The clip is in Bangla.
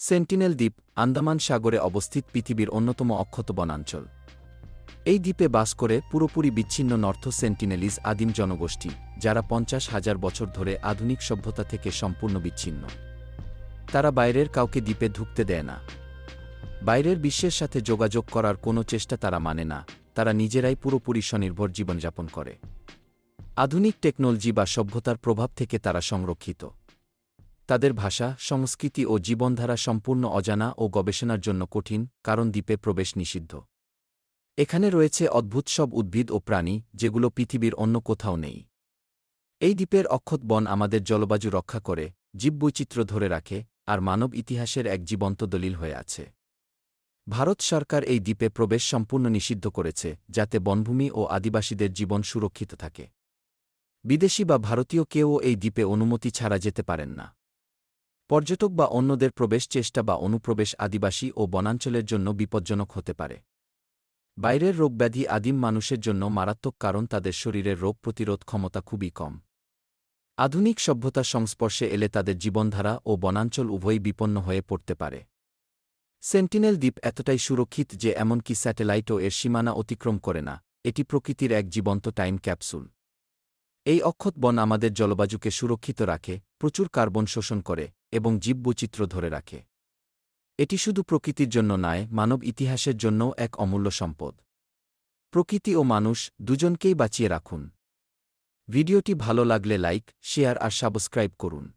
সেন্টিনেল দ্বীপ আন্দামান সাগরে অবস্থিত পৃথিবীর অন্যতম অক্ষত বনাঞ্চল। এই দ্বীপে বাস করে পুরোপুরি বিচ্ছিন্ন নর্থ সেন্টিনেলিজ আদিম জনগোষ্ঠী, যারা পঞ্চাশ হাজার বছর ধরে আধুনিক সভ্যতা থেকে সম্পূর্ণ বিচ্ছিন্ন। তারা বাইরের কাউকে দ্বীপে ঢুকতে দেয় না। বাইরের বিশ্বের সাথে যোগাযোগ করার কোনো চেষ্টা তারা মানে না, তারা নিজেরাই পুরোপুরি স্বনির্ভর জীবনযাপন করে। আধুনিক টেকনোলজি বা সভ্যতার প্রভাব থেকে তারা সংরক্ষিত। তাদের ভাষা, সংস্কৃতি ও জীবনধারা সম্পূর্ণ অজানা ও গবেষণার জন্য কঠিন, কারণ দ্বীপে প্রবেশ নিষিদ্ধ। এখানে রয়েছে অদ্ভুত সব উদ্ভিদ ও প্রাণী, যেগুলো পৃথিবীর অন্য কোথাও নেই। এই দ্বীপের অক্ষত বন আমাদের জলবায়ু রক্ষা করে, জীববৈচিত্র্য ধরে রাখে, আর মানব ইতিহাসের এক জীবন্ত দলিল হয়ে আছে। ভারত সরকার এই দ্বীপে প্রবেশ সম্পূর্ণ নিষিদ্ধ করেছে, যাতে বনভূমি ও আদিবাসীদের জীবন সুরক্ষিত থাকে। বিদেশি বা ভারতীয় কেউও এই দ্বীপে অনুমতি ছাড়া যেতে পারেন না। পর্যটক বা অন্যদের প্রবেশ চেষ্টা বা অনুপ্রবেশ আদিবাসী ও বনাঞ্চলের জন্য বিপজ্জনক হতে পারে। বাইরের রোগব্যাধি আদিম মানুষের জন্য মারাত্মক কারণ তাদের শরীরের রোগ প্রতিরোধ ক্ষমতা খুবই কম। আধুনিক সভ্যতার সংস্পর্শে এলে তাদের জীবনধারা ও বনাঞ্চল উভয়ই বিপন্ন হয়ে পড়তে পারে। সেন্টিনেল দ্বীপ এতটাই সুরক্ষিত যে এমনকি স্যাটেলাইটও এর সীমানা অতিক্রম করে না, এটি প্রকৃতির এক জীবন্ত টাইম ক্যাপসুল। এই অক্ষত বন আমাদের জলবায়ুকে সুরক্ষিত রাখে, প্রচুর কার্বন শোষণ করে এবং জীববৈচিত্র্য ধরে রাখে। এটি শুধু প্রকৃতির জন্য নয়, মানব ইতিহাসের জন্যও এক অমূল্য সম্পদ। প্রকৃতি ও মানুষ দুজনকেই বাঁচিয়ে রাখুন। ভিডিওটি ভালো লাগলে লাইক, শেয়ার আর সাবস্ক্রাইব করুন।